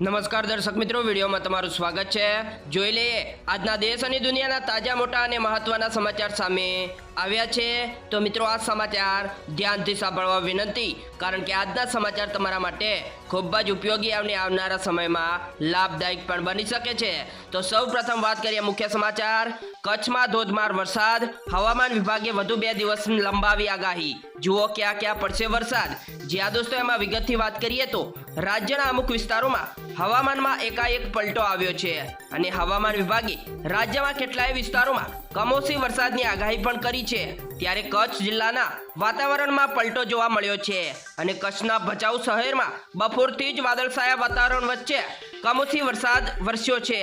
નમસ્કાર દર્શક મિત્રો, વિડીયોમાં તમારું સ્વાગત છે. જોઈ લઈએ, આજના દેશ અને દુનિયાના તાજા, મોટા અને મહત્વના સમાચાર સામે આવ્યા છે. તો મિત્રો, આ સમાચાર ધ્યાનથી સાંભળવા વિનંતી, કારણ કે આજના સમાચાર તમારા માટે ખૂબ જ ઉપયોગી અને આવનારા સમયમાં લાભદાયક પણ બની શકે છે. તો સૌ પ્રથમ વાત કરીએ મુખ્ય સમાચાર. કચ્છમાં ધોધમાર વરસાદ. હવામાન વિભાગે વધુ બે દિવસ લંબાવી આગાહી. જુઓ ક્યાં ક્યાં પડશે વરસાદ. જ્યાં દોસ્તો એમાં વિગતથી વાત કરીએ તો રાજ્યના અમુક વિસ્તારોમાં હવામાનમાં એકાએક પલટો આવ્યો છે. અને હવામાન વિભાગે રાજ્યમાં કેટલાય વિસ્તારોમાં કમોસમી વરસાદની આગાહી પણ કરી છે. ત્યારે કચ્છ જિલ્લાના વાતાવરણમાં પલટો જોવા મળ્યો છે અને કચ્છના ભચાઉ શહેરમાં બપોરથી જ વાદળછાયા વાતાવરણ વચ્ચે કમોસમી વરસાદ વરસ્યો છે.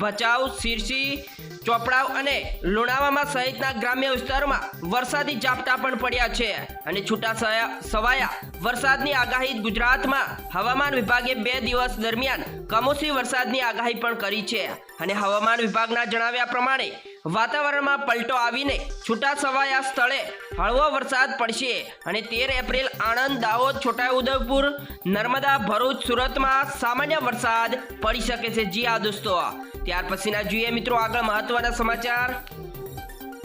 ભચાઉ, શિરસી, ચોપડાવ અને લુણાવામાં સહિતના ગ્રામ્ય વિસ્તારોમાં વરસાદી ઝાપટા પણ પડ્યા છે અને છૂટા સવાયા વરસાદની આગાહી ગુજરાતમાં હવામાન વિભાગે બે દિવસ દરમિયાન કમોસમી વરસાદની આગાહી પણ કરી છે. અને હવામાન વિભાગના જણાવ્યા પ્રમાણે વાતાવરણમાં પલટો આવીને છૂટા છવાયા સ્થળે હળવો વરસાદ પડશે અને તેર એપ્રિલ આણંદ, દાહોદ છોટાઉદેપુર નર્મદા, ભરૂચ, સુરતમાં સામાન્ય વરસાદ પડી શકે છે. જી આ દોસ્તો. ત્યાર પછીના જોઈએ મિત્રો આગળ મહત્વના સમાચાર.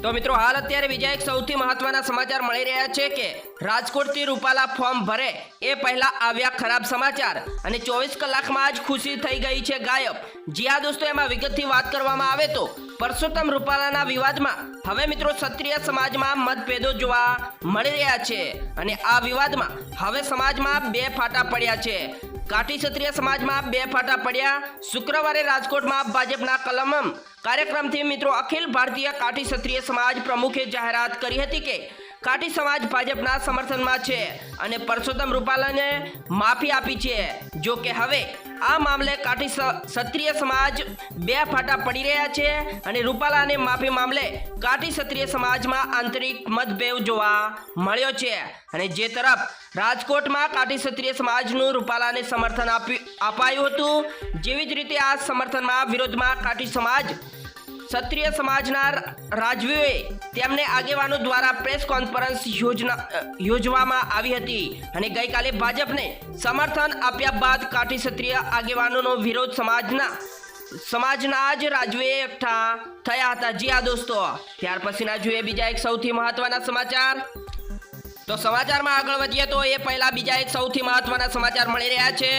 તો મિત્રો હાલ અત્યારે બીજા એક સૌથી મહત્વના સમાચાર મળી રહ્યા છે કે રાજકોટથી રૂપાલા ફોર્મ ભરે એ પહેલા આવ્યા ખરાબ સમાચાર અને ચોવીસ કલાકમાં જ ખુશી થઈ ગઈ છે ગાયબ. જી આ દોસ્તો, એમાં વિગતથી વાત કરવામાં આવે તો પરસોત્તમ રૂપાલાના વિવાદમાં હવે મિત્રો ક્ષત્રિય સમાજમાં મતભેદો જોવા મળી રહ્યા છે અને આ વિવાદમાં હવે સમાજમાં બે ફાટા પડ્યા છે. કાઠી ક્ષત્રિય સમાજમાં બે ફાટા પડ્યા. શુક્રવારે રાજકોટમાં ભાજપના કલમમ કાર્યક્રમથી મિત્રો અખિલ ભારતીય કાઠી ક્ષત્રિય સમાજ પ્રમુખે જાહેરાત કરી હતી કે કાઠી સમાજ ભાજપના સમર્થનમાં છે અને પરસોત્તમ રૂપાલાને માફી આપી છે. જો કે હવે આ મામલે કાઠી ક્ષત્રિય સમાજ બે ફાટા પડી રહ્યા છે અને રૂપાલાને માફી મામલે કાઠી ક્ષત્રિય સમાજમાં આંતરિક મતભેદ જોવા મળ્યો છે. અને જે તરફ રાજકોટમાં કાઠી ક્ષત્રિય સમાજનું રૂપાલાને સમર્થન આપ્યું અપાયું હતું, જેવી જ રીતે આ સમર્થનમાં વિરોધમાં કાઠી સમાજ ક્ષત્રિય સમાજના રાજવીઓએ તેમને આગેવાનો દ્વારા પ્રેસ કોન્ફરન્સ યોજના યોજવામાં આવી હતી અને ગઈકાલે ભાજપને સમર્થન આપ્યા બાદ કાઠી ક્ષત્રિય આગેવાનોનો વિરોધ સમાજના સમાજના જ રાજવીએ એકઠા થયા હતા. જી આ દોસ્તો. ત્યાર પછીના જોઈએ બીજા એક સૌથી મહત્વના સમાચાર. તો સમાચારમાં આગળ વધીએ તો એ પહેલા બીજા એક સૌથી મહત્વના સમાચાર મળી રહ્યા છે.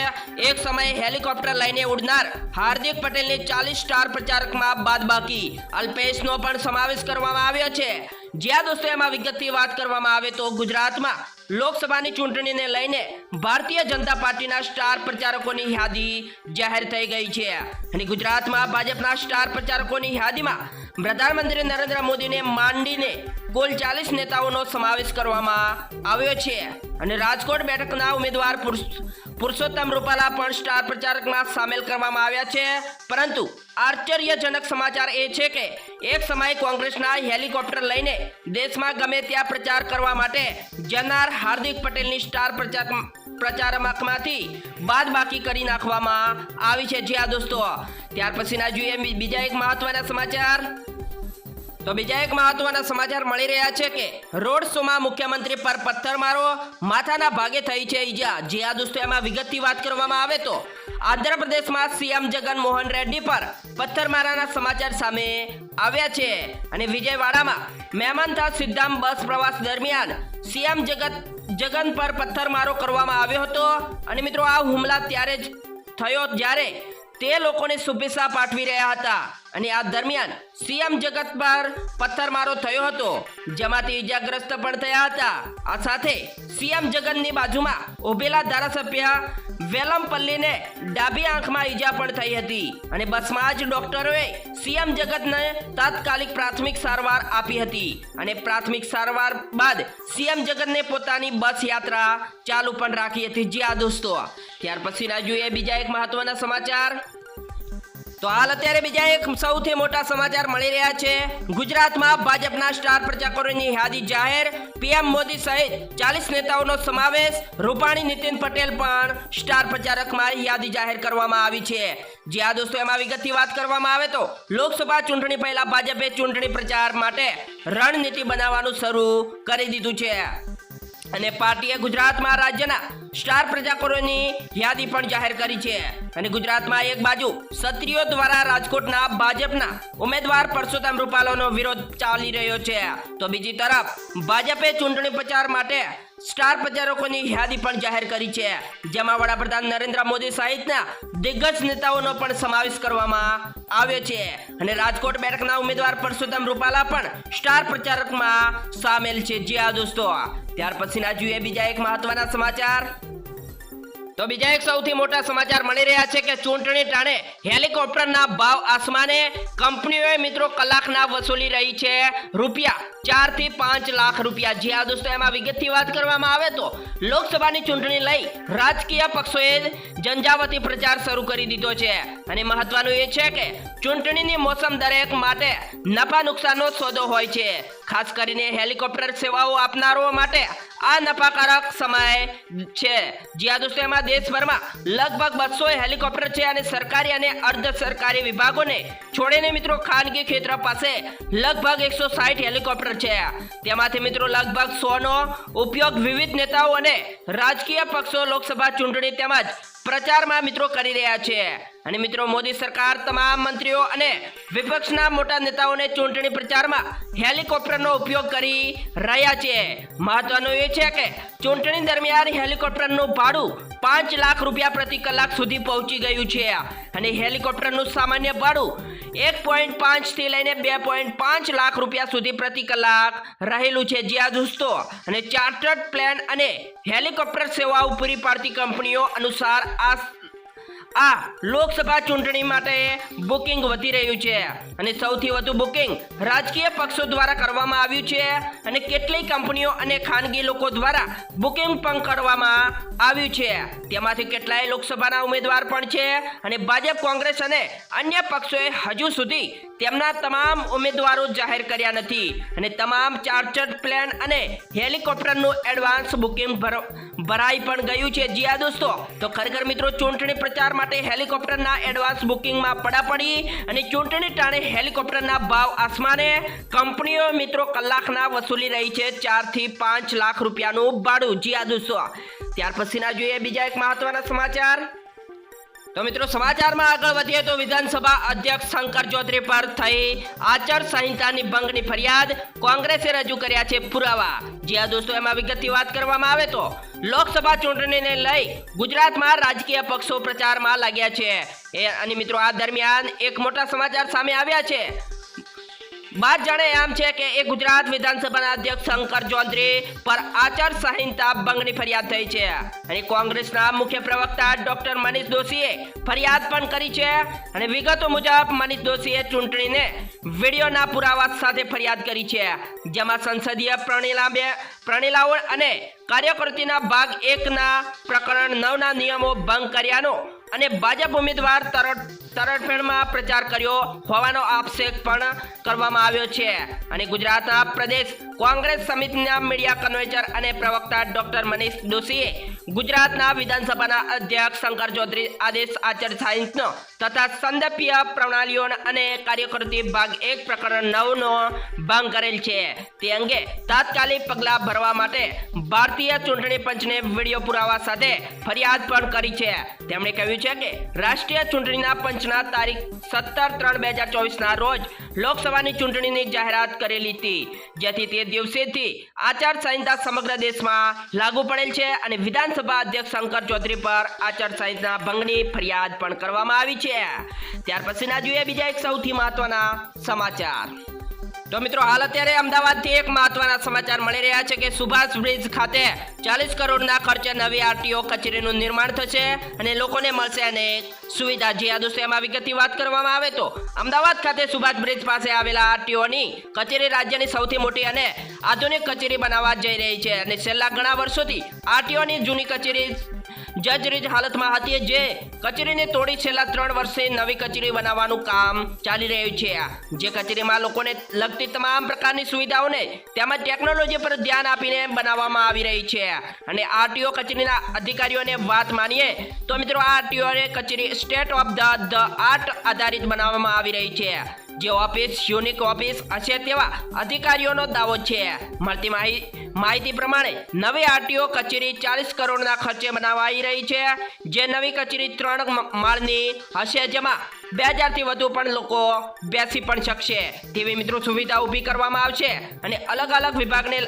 એક સમયે હેલિકોપ્ટર લઈને ઉડનાર હાર્દિક પટેલની ચાલીસ સ્ટાર પ્રચારકમાં બાદબાકી. અલ્પેશનો પણ સમાવેશ કરવામાં આવ્યો છે. જ્યાં દોસ્તો, એમાં વિગતથી વાત કરવામાં આવે તો ગુજરાતમાં લોકસભાની ચૂંટણીને લઈને ભારતીય જનતા પાર્ટીના સ્ટાર પ્રચારકોની યાદી જાહેર થઈ ગઈ છે. અને ગુજરાતમાં ભાજપના સ્ટાર પ્રચારકોની યાદીમાં પ્રધાનમંત્રી નરેન્દ્ર મોદીને માંડીને કુલ ચાલીસ નેતાઓનો સમાવેશ કરવામાં આવ્યો છે. અને રાજકોટ બેઠકના ઉમેદવાર પુરુષ- પુરુષોત્તમ રૂપાલા પણ સ્ટાર પ્રચારકમાં સામેલ કરવામાં આવ્યા છે. પરંતુ આશ્ચર્યજનક સમાચાર એ છે કે એક સમયે કોંગ્રેસના હેલિકોપ્ટર લઈને દેશમાં ગમે ત્યાં પ્રચાર કરવા માટે જનાર હાર્દિક પટેલની સ્ટાર પ્રચાર પ્રચારકમાંથી બાદ બાકી કરી નાખવામાં આવી છે. જ્યાં દોસ્તો, ત્યાર પછીના જોઈએ બીજા એક મહત્વના સમાચાર. તો બીજા એક મહત્વના સમાચાર મળી રહ્યા છે કે રોડ શોમાં મુખ્યમંત્રી પર પથ્થરમારો માથાના ભાગે થઈ છે ઈજા. જે આ દોસ્તો એમાં વિગતથી વાત કરવામાં આવે તો આંધ્રપ્રદેશમાં સીએમ જગન મોહન રેડ્ડી પર પથ્થરમારાના સમાચાર સામે આવ્યા છે. અને વિજયવાડામાં મહેમાનતા સિદ્ધામ બસ પ્રવાસ દરમિયાન સીએમ જગત જગન પર પથ્થરમારો કરવામાં આવ્યો હતો. અને મિત્રો, આ હુમલા ત્યારે જ થયો જ્યારે તે લોકોને શુભેચ્છા પાઠવી રહ્યા હતા. અને આ દરમિયાન સીએમ જગત પર પથ્થરમારો થયો હતો, જેમાંથી ઈજાગ્રસ્ત પણ થયા હતા. આ સાથે સીએમ જગતની બાજુમાં ઉભેલા ધારાસભ્ય વેલમપલ્લીને ડાબી આંખમાં ઈજા પણ થઈ હતી. અને બસમાં જ ડોક્ટરોએ સીએમ જગતને તાત્કાલિક પ્રાથમિક સારવાર આપી હતી. અને પ્રાથમિક સારવાર બાદ સીએમ જગતને પોતાની બસ યાત્રા ચાલુ પણ રાખી હતી. જી આ દોસ્તો. ત્યાર પછીના જોઈએ બીજા એક મહત્વના સમાચાર. તો હાલ અત્યારે બીજા એક સૌથી મોટા સમાચાર મળી રહ્યા છે. ગુજરાતમાં ભાજપના સ્ટાર પ્રચારકોની યાદી જાહેર. પીએમ મોદી સહિત ચાલીસ નેતાઓનો સમાવેશ. રૂપાણી નીતિન પટેલ પણ સ્ટાર પ્રચારકમાં યાદી જાહેર કરવામાં આવી છે. જ્યાં દોસ્તો, એમાં વિગતથી વાત કરવામાં આવે તો લોકસભા ચૂંટણી પહેલા ભાજપે ચૂંટણી પ્રચાર માટે રણનીતિ બનાવવાનું શરૂ કરી દીધું છે. અને પાર્ટીએ ગુજરાતમાં રાજ્યના સ્ટાર પ્રજાકરોની યાદી પણ જાહેર કરી છે. અને ગુજરાતમાં એક બાજુ ક્ષત્રિયો દ્વારા રાજકોટના ભાજપના ઉમેદવાર પરસોત્તમ રૂપાલાનો વિરોધ ચાલી રહ્યો છે. તો બીજી તરફ ભાજપે ચૂંટણી પ્રચાર માટે સ્ટાર પ્રચારકોની યાદી પણ જાહેર કરી છે. જેમાં વડાપ્રધાન નરેન્દ્ર મોદી સહિતના દિગ્ગજ નેતાઓનો પણ સમાવેશ કરવામાં આવ્યો છે. અને રાજકોટ બેઠકના ઉમેદવાર પરસોત્તમ રૂપાલા પણ સ્ટાર પ્રચારકમાં સામેલ છે. જી હા દોસ્તો. ત્યાર પછીના જોઈએ બીજા એક મહત્વના સમાચાર. તો બીજા એક સૌથી મોટા સમાચાર મળી રહ્યા છે કે ચૂંટણી ટાણે હેલિકોપ્ટરના ભાવ આસમાને કંપનીઓએ મિત્રો કલાકના વસૂલી રહી છે રૂપિયા ચારથી પાંચ લાખ રૂપિયા. જે આ દોસ્તો, એમાં વિગતથી વાત કરવામાં આવે તો લોકસભાની ચૂંટણી લઈ રાજકીય પક્ષોએ જંજાવતી પ્રચાર શરૂ કરી દીધો છે. અને મહત્વનું એ છે કે ચૂંટણીની મોસમ દરેક માટે નફા નુકસાનનો સોદો હોય છે. ખાસ કરીને હેલિકોપ્ટર સેવાઓ આપનારો માટે આ નફાકારક સમય છે. જ્યાં દોસ્તો, એમાં દેશભરમાં લગભગ બસો હેલિકોપ્ટર છે અને સરકારી અને અર્ધ સરકારી વિભાગોને છોડીને મિત્રો ખાનગી ક્ષેત્ર પાસે લગભગ એકસો સાઠ હેલિકોપ્ટર છે. તેમાંથી મિત્રો લગભગ સો નો ઉપયોગ વિવિધ નેતાઓ અને રાજકીય પક્ષો લોકસભા ચૂંટણી તેમજ પ્રચારમાં મિત્રો કરી રહ્યા છે. અને મિત્રો, મોદી સરકાર તમામ મંત્રીઓ અને વિપક્ષના મોટા નેતાઓને ચૂંટણી પ્રચારમાં હેલિકોપ્ટરનો ઉપયોગ કરી રહ્યા છે. મહત્વનું એ છે કે ચૂંટણી દરમિયાન હેલિકોપ્ટરનું ભાડું પાંચ લાખ રૂપિયા પ્રતિ કલાક સુધી પહોંચી ગયું છે. અને હેલિકોપ્ટરનું સામાન્ય ભાડું એક પોઈન્ટ પાંચથી લઈને બે પોઈન્ટ પાંચ લાખ રૂપિયા સુધી પ્રતિ કલાક રહેલું છે. જ્યાં દોસ્તો, અને ચાર્ટર્ડ પ્લેન અને હેલિકોપ્ટર સેવાઓ પૂરી પાડતી કંપનીઓ અનુસાર આ આ લોકસભા ચૂંટણી માટે બુકિંગ વધી રહ્યું છે અને સૌથી વધુ બુકિંગ રાજકીય પક્ષો દ્વારા કરવામાં આવ્યું છે અને કેટલીક કંપનીઓ અને ખાનગી લોકો દ્વારા બુકિંગ પણ કરવામાં આવ્યું છે. તેમાંથી કેટલાય લોકસભાના ઉમેદવાર પણ છે અને ભાજપ, કોંગ્રેસ અને અન્ય પક્ષોએ હજુ સુધી તેમના તમામ ઉમેદવારો જાહેર કર્યા નથી અને તમામ ચાર્ટર્ડ પ્લેન અને હેલિકોપ્ટરનું એડવાન્સ બુકિંગ ભરાઈ પણ ગયું છે. જી આ દોસ્તો, તો ખરેખર મિત્રો ચૂંટણી પ્રચાર માટે હેલિકોપ્ટરના એડવાન્સ બુકિંગમાં પડાપડી અને ચૂંટણી ટાણે હેલિકોપ્ટરના ભાવ આસમાને. કંપનીઓ મિત્રો કલાકના વસૂલી રહી છે ચારથી પાંચ લાખ રૂપિયાનું ભાડું. જી આ દોસ્તો ત્યાર પછીના જોઈએ બીજા એક મહત્વના સમાચાર. તો મિત્રો સમાચારમાં આગળ વધીએ તો વિધાનસભા અધ્યક્ષ શંકર ચૌધરી પર થઈ આચાર સંહિતાની ભંગની ફરિયાદ કોંગ્રેસે રજૂ કર્યા છે પુરાવા. જ્યાં દોસ્તો, એમાં વિગતથી વાત કરવામાં આવે તો લોકસભા ચૂંટણીને લઈ ગુજરાતમાં રાજકીય પક્ષો પ્રચારમાં લાગ્યા છે. એ અને મિત્રો આ દરમિયાન એક મોટા સમાચાર સામે આવ્યા છે. બાદ જાણે એમ છે કે એ ગુજરાત વિધાનસભાના અધ્યક્ષ શંકર ચૌધરી પર આચાર સંહિતા ભંગની ફરિયાદ થઈ છે. અને કોંગ્રેસના મુખ્ય પ્રવક્તા ડોક્ટર મનીષ દોશીએ ફરિયાદ પણ કરી છે. અને વિગતો મુજબ મનીષ દોશીએ ચૂંટણીને વિડીયોના પુરાવા સાથે ફરિયાદ કરી છે. જેમાં સંસદીય પ્રણિલાબે પ્રણિલાઓ અને કાર્યકર્તીના ભાગ એકના પ્રકરણ નવના નિયમો ભંગ કર્યાનો અને ભાજપ ઉમેદવાર તરત તરફેણમાં પ્રચાર કર્યો હોવાનો આક્ષેપ પણ કરવામાં આવ્યો છે. અને ગુજરાતના પ્રદેશ કોંગ્રેસ સમિતિના મીડિયા કન્વેન્ટર અને પ્રવક્તા ડોક્ટર મનીષ દોશીએ ગુજરાતના વિધાનસભાના અધ્યક્ષ શંકર ચૌધરી આદેશ આચાર સાયન્સનો તથા સંદર્ભીય પ્રણાલીઓ અને કાર્યકૃતિ ભાગ એક પ્રકરણ નવનો ભંગ કરેલ છે. તે અંગે તાત્કાલિક પગલાં ભરવા માટે ભારતીય ચૂંટણી પંચને વીડિયો પુરાવા સાથે ફરિયાદ પણ કરી છે. તેમણે કહ્યું છે કે રાષ્ટ્રીય ચૂંટણીના પંચના તારીખ સત્તર ત્રણ બે હજાર ચોવીસના રોજ લોકસભાની ચૂંટણીની જાહેરાત કરેલી હતી. જેથી તે દિવસેથી આચાર સંહિતા સમગ્ર દેશમાં લાગુ પડેલ છે અને વિધાનસભા અધ્યક્ષ શંકર ચૌધરી પર આચાર સંહિતા ભંગની ફરિયાદ પણ કરવામાં આવી છે. ત્યાર પછીના જોઈએ બીજા એક સૌથી મહત્વના સમાચાર. તો મિત્રો, હાલ અત્યારે અમદાવાદથી એક મહત્વના સમાચાર મળી રહ્યા છે કે સુભાષ બ્રિજ ખાતે ચાલીસ કરોડના ખર્ચે નવી આરટીઓ કચેરીનું નિર્માણ થશે અને લોકોને મળશે અનેક સુવિધા. જે આ દોસ્તો એમાં વિગતની વાત કરવામાં આવે તો, અમદાવાદ ખાતે સુભાષ બ્રિજ પાસે આવેલા આરટીઓની કચેરી રાજ્યની સૌથી મોટી અને આધુનિક કચેરી બનાવવા જઈ રહી છે. અને છેલ્લા ઘણા વર્ષોથી આરટીઓની જૂની કચેરી જર્જરિત હાલતમાં હતી જે કચેરીને તોડી છેલ્લા ત્રણ વર્ષે નવી કચેરી બનાવવાનું કામ ચાલી રહ્યું છે જે કચેરીમાં લોકોને લગતી તમામ પ્રકારની સુવિધાઓને તેમજ ટેકનોલોજી પર ધ્યાન આપીને બનાવવામાં આવી રહી છે અને આરટીઓ કચેરીના અધિકારીઓને વાત માનીએ તો મિત્રો આ આરટીઓ કચેરી સ્ટેટ ઓફ ધ આર્ટ આધારિત બનાવવામાં આવી રહી છે જે ઓફિસ યુનિક ઓફિસ હશે તેવા અધિકારીઓનો દાવો છે. મળતી માહિ- માહિતી પ્રમાણે નવી આરટીઓ કચેરી ચાલીસ કરોડના ખર્ચે બનાવાઈ રહી છે. જે નવી કચેરી ત્રણ માળની હશે જેમાં બે હજારથી વધુ પણ લોકો બેસી પણ શકશે. તેવી મિત્રો સુવિધા ઊભી કરવામાં આવશે અને અલગ અલગ વિભાગને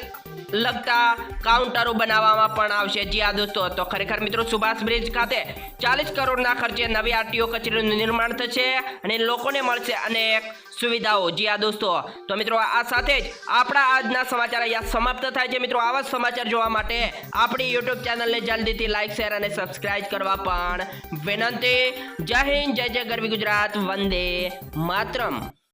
લગતા કાઉન્ટરો બનાવવામાં પણ આવશે જી આ દોસ્તો, તો ખરેખર મિત્રો સુભાષ બ્રિજ ખાતે ચાલીસ કરોડના ખર્ચે નવી આરટીઓ કચેરીનું નિર્માણ થશે અને લોકોને મળશે અનેક સુવિધાઓ. જી આ દોસ્તો, તો મિત્રો આ સાથે જ આપણા આજના સમાચાર અહીંયા સમાપ્ત થાય છે. મિત્રો આવા સમાચાર જોવા માટે આપણી યુટ્યુબ ચેનલને જલ્દીથી લાઇક શેર અને સબસ્ક્રાઇબ કરવા પણ વિનંતી. જય હિન્દ, જય જય ગરવી ગુજરાત, વંદે માતરમ.